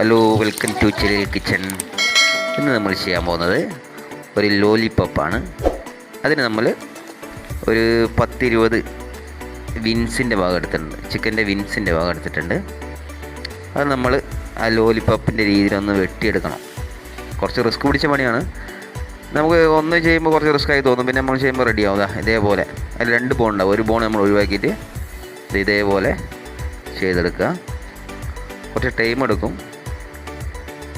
Hello welcome to ചെറിയ kitchen ഇന്ന് നമ്മൾ ചെയ്യാൻ പോകുന്നത് ഒരു ലോലിപ്പോപ്പാണ് അതിന് നമ്മൾ ഒരു പത്തിരുപത് വിൻസിന്റെ ഭാഗം എടുത്തിട്ടുണ്ട്. ചിക്കന്റെ വിൻസിന്റെ ഭാഗം എടുത്തിട്ടുണ്ട്. അത് നമ്മൾ ആ ലോലിപ്പോപ്പിന്റെ രീതിയിലൊന്ന് വെട്ടിയെടുക്കണം. കുറച്ച് റിസ്ക് പിടിച്ച പണിയാണ്. നമുക്ക് ഒന്ന് ചെയ്യുമ്പോൾ കുറച്ച് റിസ്ക് ആയി തോന്നും. പിന്നെ നമ്മൾ ചെയ്യുമ്പോൾ റെഡി ആവുക ഇതേപോലെ. അതിൽ രണ്ട് ബോൺ ഉണ്ടാവും. ഒരു ബോൺ നമ്മൾ ഒഴിവാക്കിയിട്ട് ഇതേപോലെ ചെയ്തെടുക്കുക. കുറച്ച് ടൈം എടുക്കും.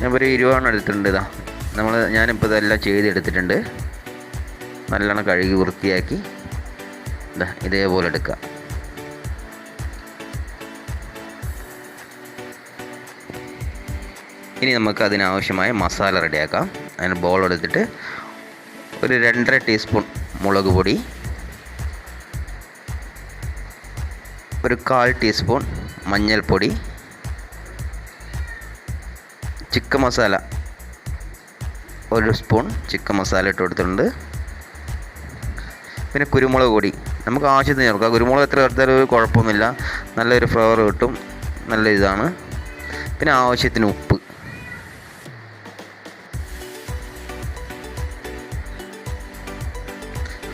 ഞാൻ ഒരു ഇരുപതെണ്ണം എടുത്തിട്ടുണ്ട് ഇതാ. നമ്മൾ ഞാനിപ്പോൾ ഇതെല്ലാം ചെയ്തെടുത്തിട്ടുണ്ട്. നല്ലോണം കഴുകി വൃത്തിയാക്കി. ഇതാ ഇതേപോലെ എടുക്കുക ഇനി നമുക്ക് അതിനാവശ്യമായ മസാല റെഡിയാക്കാം. അതിന് ബോൾ എടുത്തിട്ട് ഒരു രണ്ടര ടീസ്പൂൺ മുളക് പൊടി ഒരു കാൽ ടീസ്പൂൺ മഞ്ഞൾപ്പൊടി ചിക്കൻ മസാല. ഒരു സ്പൂൺ ചിക്കൻ മസാല ഇട്ട് കൊടുത്തിട്ടുണ്ട്. പിന്നെ കുരുമുളക് പൊടി. നമുക്ക് ആവശ്യത്തിന് ചേർക്കാം. കുരുമുളക് എത്ര ചേർത്താലും കുഴപ്പമൊന്നുമില്ല. നല്ലൊരു ഫ്ലേവർ കിട്ടും. നല്ല ഇതാണ്. പിന്നെ ആവശ്യത്തിന് ഉപ്പ്.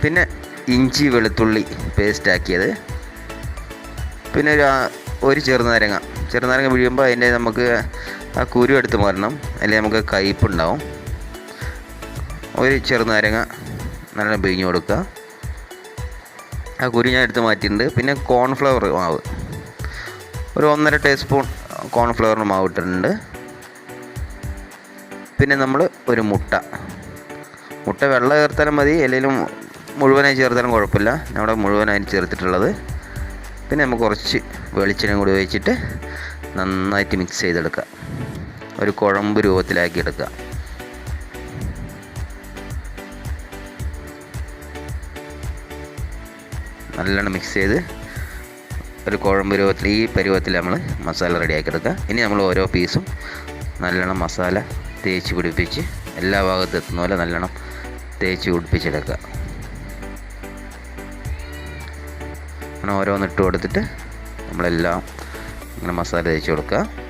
പിന്നെ ഇഞ്ചി വെളുത്തുള്ളി പേസ്റ്റ് ആക്കിയത്. പിന്നെ ഒരു ഒരു ചെറുനാരങ്ങ. ചെറുനാരങ്ങ പിഴിയുമ്പോൾ അതിന്റെ നമുക്ക് ആ കുരു എടുത്ത് മാറണം. അല്ലെങ്കിൽ നമുക്ക് കയ്പുണ്ടാവും ഒരു ചെറുനാരങ്ങ നല്ല പിഴിഞ്ഞ് കൊടുക്കുക. ആ കുരു ഞാൻ എടുത്ത് മാറ്റിയിട്ടുണ്ട്. പിന്നെ കോൺഫ്ലവർ മാവ്. ഒരു ഒന്നര ടീസ്പൂൺ കോൺഫ്ലവറിന് മാവ് ഇട്ടിട്ടുണ്ട്. പിന്നെ നമ്മൾ ഒരു മുട്ട. മുട്ട വെള്ളം ചേർത്താലും മതി. അല്ലെങ്കിൽ മുഴുവനായി ചേർത്താലും കുഴപ്പമില്ല. നമ്മുടെ മുഴുവനായി ചേർത്തിട്ടുള്ളത്. പിന്നെ നമുക്ക് കുറച്ച് വെളിച്ചെണ്ണ കൂടി ഒഴിച്ചിട്ട് നന്നായിട്ട് മിക്സ് ചെയ്തെടുക്കുക. ഒരു കുഴമ്പ് രൂപത്തിലാക്കി എടുക്കുക. നല്ലോണം മിക്സ് ചെയ്ത് ഒരു കുഴമ്പ് രൂപത്തിൽ ഈ പരുവത്തിൽ നമ്മൾ മസാല റെഡിയാക്കി എടുക്കുക. ഇനി നമ്മൾ ഓരോ പീസും നല്ലോണം മസാല തേച്ച് പിടിപ്പിച്ച് എല്ലാ ഭാഗത്തും എത്തുന്ന പോലെ നല്ലോണം തേച്ച് പിടിപ്പിച്ചെടുക്കുക. അങ്ങനെ ഓരോന്നിട്ട് കൊടുത്തിട്ട് നമ്മളെല്ലാം ഇങ്ങനെ മസാല തേച്ച് കൊടുക്കുക.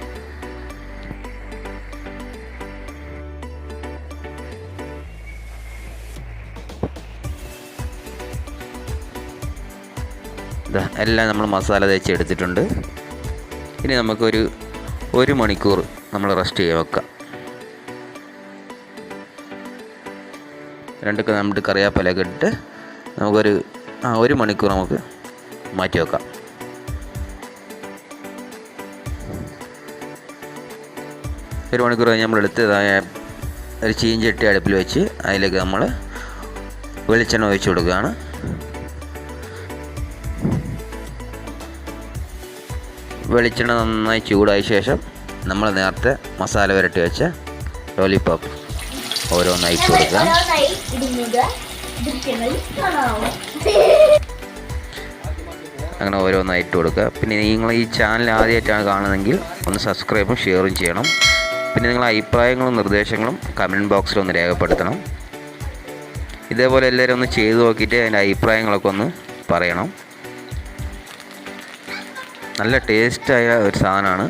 ഇതാ എല്ലാം നമ്മൾ മസാല തേച്ച് എടുത്തിട്ടുണ്ട്. ഇനി നമുക്കൊരു ഒരു മണിക്കൂർ നമ്മൾ റെസ്റ്റ് ചെയ്യാൻ വെക്കാം. രണ്ട് ക- നമ്മുടെ കറിയാപ്പലൊക്കെ ഇട്ടിട്ട് നമുക്കൊരു ആ ഒരു മണിക്കൂർ നമുക്ക് മാറ്റി വെക്കാം. ഒരു മണിക്കൂർ കഴിഞ്ഞ് നമ്മൾ എടുത്ത് ഒരു ചീഞ്ചട്ടി അടുപ്പിൽ വെച്ച് അതിലേക്ക് നമ്മൾ വെളിച്ചെണ്ണ ഒഴിച്ച് കൊടുക്കുകയാണ്. വെളിച്ചെണ്ണ നന്നായി ചൂടായ ശേഷം നമ്മൾ നേരത്തെ മസാല പുരട്ടി വെച്ച ലോലിപോപ്പ് ഓരോന്നായി കൊടുക്കാം. അങ്ങനെ ഓരോന്നായി ഇട്ട് കൊടുക്കുക. പിന്നെ നിങ്ങൾ ഈ ചാനൽ ആദ്യമായിട്ടാണ് കാണുന്നതെങ്കിൽ ഒന്ന് സബ്സ്ക്രൈബും ഷെയറും ചെയ്യണം. പിന്നെ നിങ്ങളുടെ അഭിപ്രായങ്ങളും നിർദ്ദേശങ്ങളും കമന്റ് ബോക്സിൽ ഒന്ന് രേഖപ്പെടുത്തണം. ഇതേപോലെ എല്ലാവരും ഒന്ന് ചെയ്തു നോക്കിയിട്ട് അതിന്റെ അഭിപ്രായങ്ങളൊക്കെ ഒന്ന് പറയണം. നല്ല ടേസ്റ്റായ ഒരു സാധനമാണ്.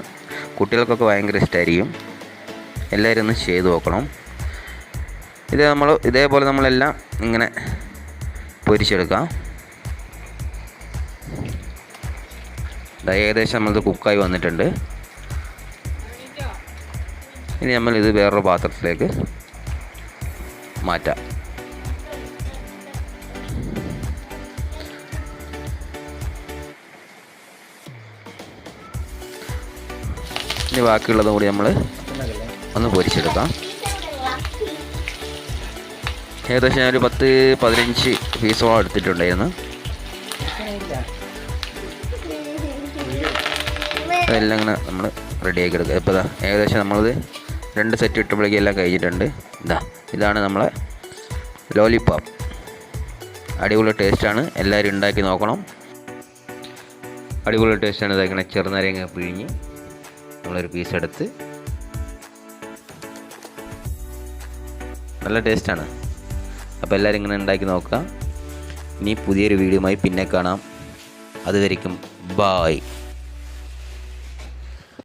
കുട്ടികൾക്കൊക്കെ ഭയങ്കര ഇഷ്ടമായിരിക്കും എല്ലാവരും ഒന്ന് ചെയ്തു നോക്കണം. ഇത് നമ്മൾ ഇതേപോലെ നമ്മളെല്ലാം ഇങ്ങനെ പൊരിച്ചെടുക്കാം. ഏകദേശം നമ്മളത് കുക്കായി വന്നിട്ടുണ്ട്. ഇനി നമ്മൾ ഇത് വേറൊരു പാത്രത്തിലേക്ക് മാറ്റാം. ഇനി ബാക്കിയുള്ളതും കൂടി നമ്മൾ ഒന്ന് പൊരിച്ചെടുക്കാം. ഏകദേശം ഞാനൊരു പത്ത് പതിനഞ്ച് പീസോളം എടുത്തിട്ടുണ്ടായിരുന്നു. അതെല്ലാം ഇങ്ങനെ നമ്മൾ റെഡിയാക്കി എടുക്കുക. ഇപ്പോൾ ഇതാ ഏകദേശം നമ്മളത് രണ്ട് സെറ്റ് ഇട്ടപ്പോഴേക്കും എല്ലാം കഴിഞ്ഞിട്ടുണ്ട്. ഇതാ ഇതാണ് നമ്മളെ ലോലിപോപ്പ് അടിപൊളി ടേസ്റ്റാണ് എല്ലാവരും ഉണ്ടാക്കി നോക്കണം. അടിപൊളി ടേസ്റ്റാണ് ഇതാക്കണ ചെറുനാരങ്ങ പിഴിഞ്ഞ്. നമ്മളൊരു പീസ് എടുത്ത് നല്ല ടേസ്റ്റാണ് അപ്പോൾ എല്ലാവരും ഇങ്ങനെ ഉണ്ടാക്കി നോക്കുക. ഇനി പുതിയൊരു വീഡിയോയുമായി പിന്നെ കാണാം. അതുവരിക്കും ബായ്